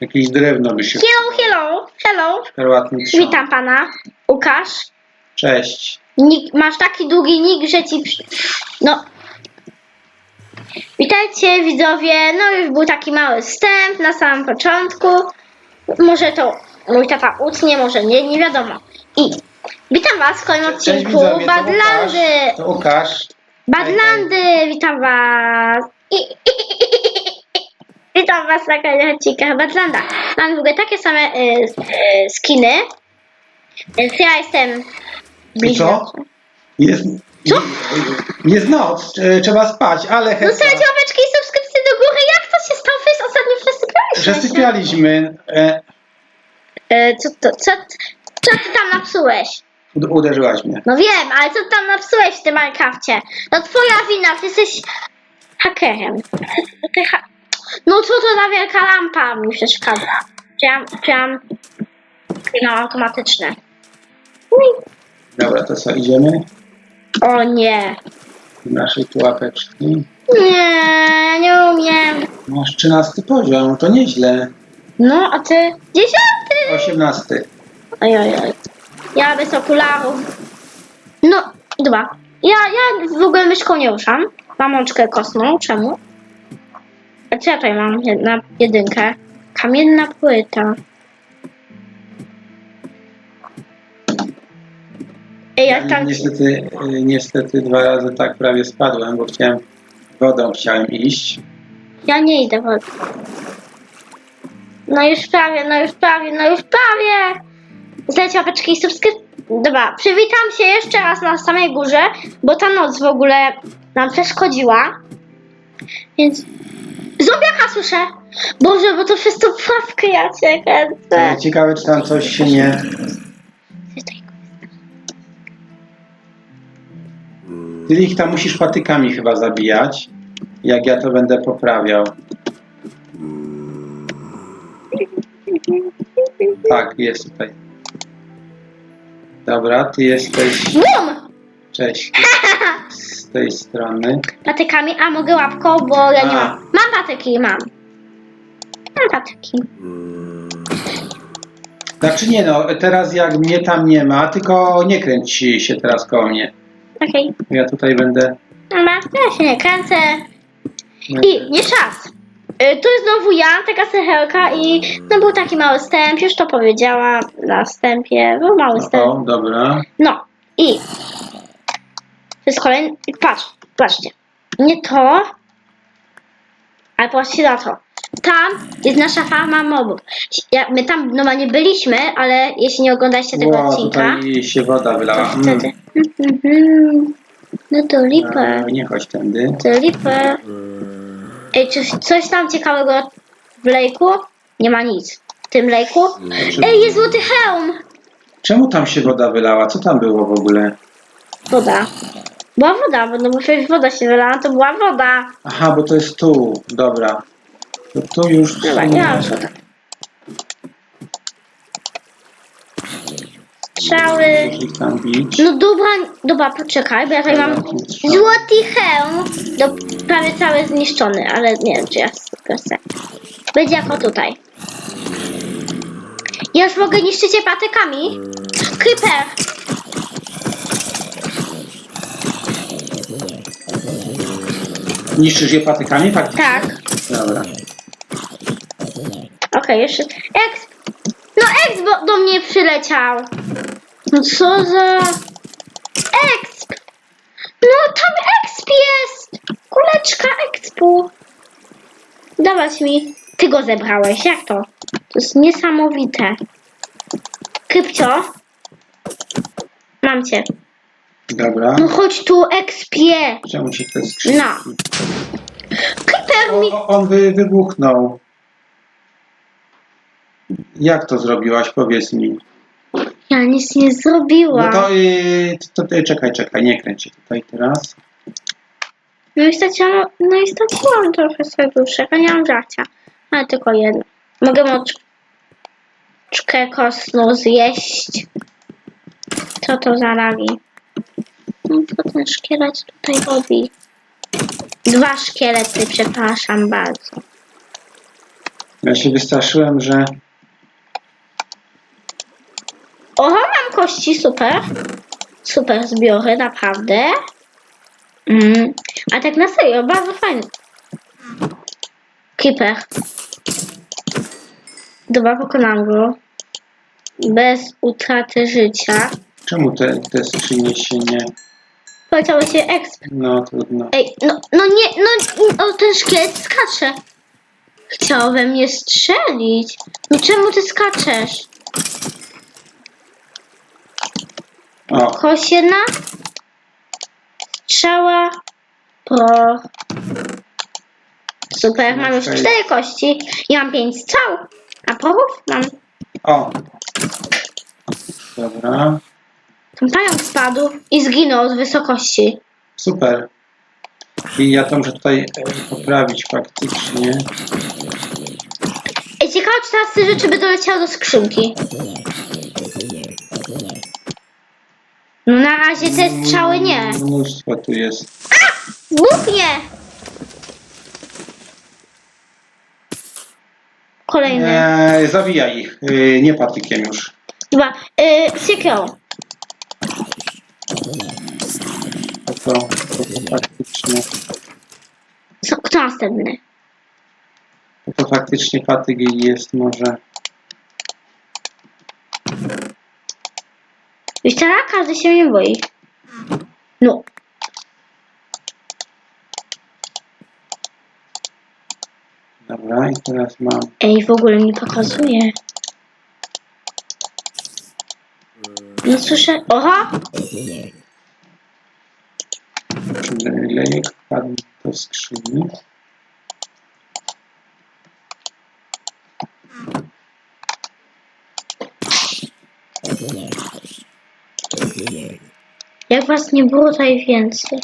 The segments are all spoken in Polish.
Jakieś drewno by się Hello, hello, hello. Witam pana. Łukasz. Cześć. Nick, masz taki długi nick, że ci... przy- No. Witajcie widzowie. No już był taki mały wstęp na samym początku. Może to mój tata utnie, może nie, nie wiadomo. I witam was w kolejnym Cześć odcinku widzowie, to Badlandy. To Łukasz. Badlandy, witam was. I, i, i, i, i. Witam was na kolejnych odcinkach Badlanda. Mam w ogóle takie same y, y, skiny. Więc ja jestem I co? Jest, Co? jest noc, trzeba spać, ale No heca. słuchajcie, łapeczki i subskrypcje do góry. Jak to się stało? Wy ostatnio przesypialiśmy. Przesypialiśmy. E, E, co, to, co, co ty tam napsułeś? ud- uderzyłaś mnie. No wiem, ale co ty tam napsułeś w tym Minecrafcie? No twoja wina, ty jesteś hakerem. Ty ha no co to za wielka lampa mi przeszkadza? Chciałam, chciałam no automatyczne. Ui. Dobra, to co, idziemy? O nie. Naszej pułapeczki. Nie, nie umiem. Masz 13 poziom, to nieźle. No, a ty? Dziesiąty! 18. Oj, oj, oj. Ja bez okularów. No, dobra. Ja, ja w ogóle myszką nie ruszam. Mam łączkę kosmą. Czemu? A co ja tutaj mam? Jedna, jedynkę. Kamienna płyta. Ej, Ja tam... niestety, e, niestety dwa razy tak prawie spadłem, bo chciałem wodą chciałem iść. Ja nie idę wody. No już prawie, no już prawie, no już prawie. Zdajcie łapeczki i. Dobra, przywitam się jeszcze raz na samej górze, bo ta noc w ogóle nam przeszkodziła. Więc... Zombiaka słyszę! Boże, bo to przez tą ja cię kręcę. Ciekawe, czy tam coś się nie... Ty ich tam musisz patykami chyba zabijać. Jak ja to będę poprawiał. Tak, jest tutaj. Dobra, ty jesteś. BUM! Cześć. Z tej strony. Patykami, a mogę łapką, bo ja nie A. mam. Mam patyki, mam. Mam patyki. Znaczy nie no, teraz jak mnie tam nie ma, tylko nie kręć się teraz koło mnie. Okej. Ja tutaj będę. Dobra, ja się nie kręcę. I nie czas. Y, Tu jest znowu ja, taka sychelka i no był taki mały wstęp, już to powiedziałam na wstępie, był mały wstęp. O, dobra. No i jest kolejny, i patrz, patrzcie, nie to, ale patrzcie na to. Tam jest nasza farma mobów. Ja, my tam normalnie byliśmy, ale jeśli nie oglądaliście tego Ło, odcinka, tutaj się woda to wylała. Mm. wtedy... Mhm. No to lipa. E, Nie chodź tędy. To lipa. Ej, czy coś tam ciekawego w lejku? Nie ma nic. W tym lejku? Ej, jest złoty hełm! Czemu tam się woda wylała? Co tam było w ogóle? Woda. Była woda, bo no bo przecież woda się wylała, to była woda. Aha, bo to jest tu. Dobra. To tu już. Dobra, nie. Strzały. Bić. No dobra, dobra, poczekaj, bo ja tutaj mam złoty hełm. No, prawie cały zniszczony, ale nie wiem, czy ja chcę. Będzie jako tutaj. Ja już mogę niszczyć je patykami. Creeper! Niszczysz je patykami? Tak. Tak. Dobra. Okej, jeszcze. Ex! No bo do mnie przyleciał. No co za... Exp! No tam Exp jest! Kuleczka Expu. Dawać mi. Ty go zebrałeś, jak to? To jest niesamowite. Krypcio. Mam cię. Dobra. No chodź tu, Expie. Czemu się te skrzynki? No. Creeper mi... o, on wy, wybuchnął. Jak to zrobiłaś? Powiedz mi. Ja nic nie No zrobiłam. to, yy, to, to czekaj, czekaj, nie kręć się tutaj teraz. No i straciłam, no i straciłam trochę serduszek, a nie mam żarcia. Ale tylko jedno. Mogę moczkę kostną zjeść. Co to za lagi? No co ten szkielet tutaj robi? Dwa szkielety, przepraszam bardzo. Ja się wystraszyłem, że Oho, mam kości, super. Super zbiory, naprawdę. Mm. A tak na serio, bardzo fajny. Creeper. Dobra, pokonam go. Bez utraty życia. czemu te, te skrzynie się nie... Powiedziało się exp. No trudno. Ej, no, no nie, no, o, ten szkielet skacze. Chciał we mnie strzelić. No czemu ty skaczesz? O, Kość jedna. Strzała. Proch. Super, mam już Okej. cztery kości. I mam pięć strzał. A prochów mam. o. Dobra, pająk spadł i zginął z wysokości. super. I ja to muszę tutaj e, poprawić faktycznie. Ej, ciekawe, czy teraz te rzeczy by doleciały do skrzynki. No na razie te strzały nie. Mnóstwo tu jest. Buchnie! Kolejny. Nie, zabijaj ich. Yy, nie patykiem już. Chyba. Yy, Siekierą. To, to, faktycznie. Co, kto następny? To, faktycznie patyk jest może. Już teraz każdy się mnie boi. No. Dobra, i teraz mam. Ej, w ogóle nie pokazuje. No słyszę. Oha! Lejek wpadł do skrzyni. Jak was nie było tutaj więcej.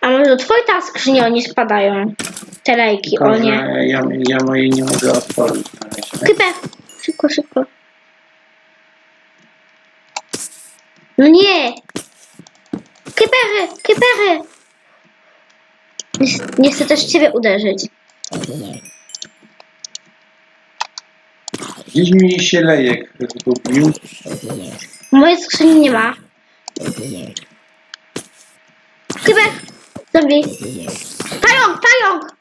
A może do twojej ta skrzyni oni spadają? Te lejki, o Tylko, nie. że ja, ja mojej nie mogę otworzyć na razie. Kryper! Szybko, szybko. No nie! Krypery! Krypery! Nie, nie chcę też ciebie uderzyć. Gdzieś mi się lejek zgubił. Mojej skrzyni nie ma. Kryper! Zombie! Pająk! Pająk!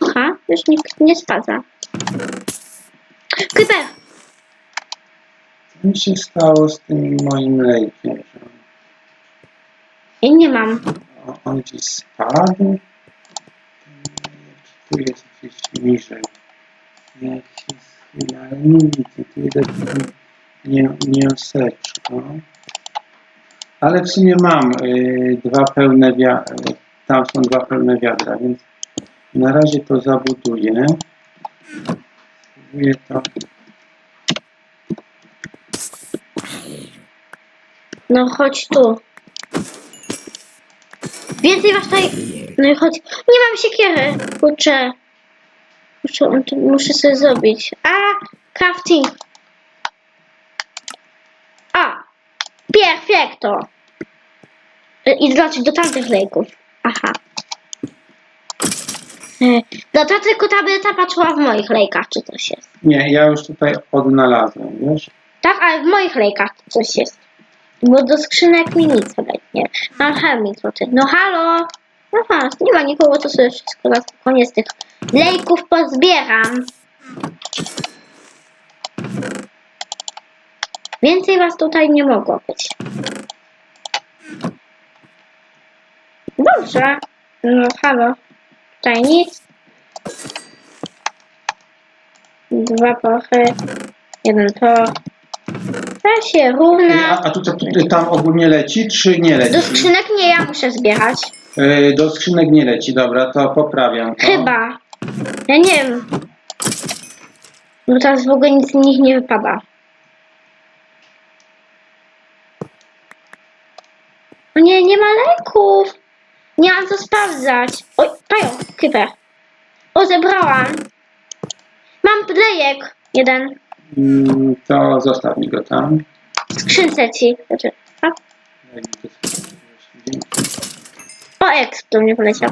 Aha, już nikt nie spada. Kryper! Co mi się stało z tym moim lejkiem? Że Ja nie mam. on, on gdzieś spadł? Czy tu jest gdzieś niżej? Jak się schyla, ale nie widzę. Tu jest nie, nioseczko. Ale w sumie mam y, dwa pełne wiadra. Tam są dwa pełne wiadra, więc na razie to zabuduję. Spróbuję to. No chodź tu. Więcej was tutaj. No i chodź. Nie mam siekiery. Kurczę. Muszę, muszę sobie zrobić. A, crafting. A, perfekto. I znaczy do tamtych lejków. Aha. E, No to tylko tableta patrzyła w moich lejkach, czy coś jest. Nie, ja już tutaj odnalazłem, wiesz? Tak, ale w moich lejkach coś jest. Bo do skrzynek mi nic nie. Mam hermit ty. No halo! Aha, nie ma nikogo, to sobie wszystko na koniec tych lejków pozbieram. Więcej was tutaj nie mogło być. Dobrze. No halo. Tutaj nic. Dwa prochy. Jeden proch. Się A, równa. a tu, tu, tu tam ogólnie leci, czy nie leci? Do skrzynek nie ja muszę zbierać. Y, do skrzynek nie leci, dobra, to poprawiam to. Chyba. Ja nie wiem. Bo teraz w ogóle nic z nich nie wypada. O nie, nie ma leków. Nie mam co sprawdzać. Oj, pająk, creeper. O, zebrałam. Mam lejek. Jeden. Mm, to zostaw mi go tam. W skrzynce ci. Znaczy, a, sobie. Dzięki. O, exp do mnie poleciał.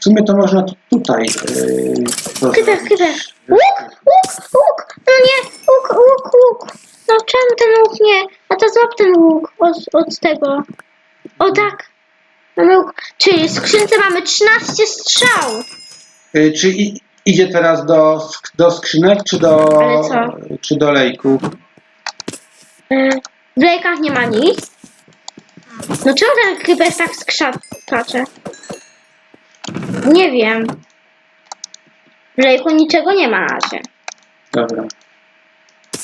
W sumie to można tu- tutaj. Yy, to Kryper, zrobić. kryper. Łuk, łuk, łuk. No nie, łuk, łuk, łuk. No czemu ten łuk nie? A to złap ten łuk od, od tego. O tak. Mamy łuk. Czyli w skrzynce mamy 13 strzał. Yy, czy i, idzie teraz do, sk- do skrzynek, czy do, Ale co? czy do lejków? Y, W lejkach nie ma nic. No czemu ten kryper tak skrzat skacze? Nie wiem. W lejku niczego nie ma na razie. Dobra.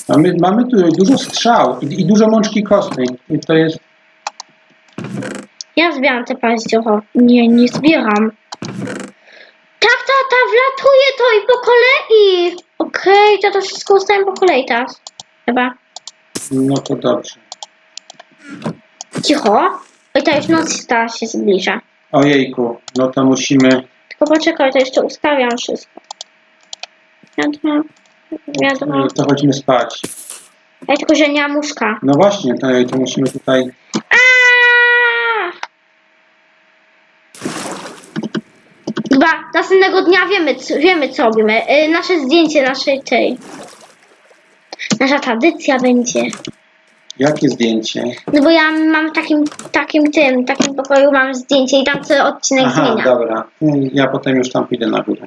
Mamy, mamy tu dużo strzał i, i dużo mączki kostnej. I to jest. Ja zbieram te paździocho. Nie, nie zbieram. Tata, wlatuje to i po kolei. Okej, to to wszystko ustawiam po kolei teraz. Chyba. No to dobrze. Cicho. Oj, ta już noc ta się zbliża. Ojejku, no to musimy. Tylko poczekaj, to jeszcze ustawiam wszystko. Wiadomo. Wiadomo. To chodźmy spać. Ja tylko, że nie mam łóżka. No właśnie, to, to musimy tutaj. Aaaa! Chyba następnego dnia wiemy, co, wiemy co robimy. Y, nasze zdjęcie naszej tej. Nasza tradycja będzie. Jakie zdjęcie? No bo ja mam takim, takim tym, takim pokoju mam zdjęcie i tam co odcinek Aha, zmienia. dobra. Ja potem już tam pójdę na górę.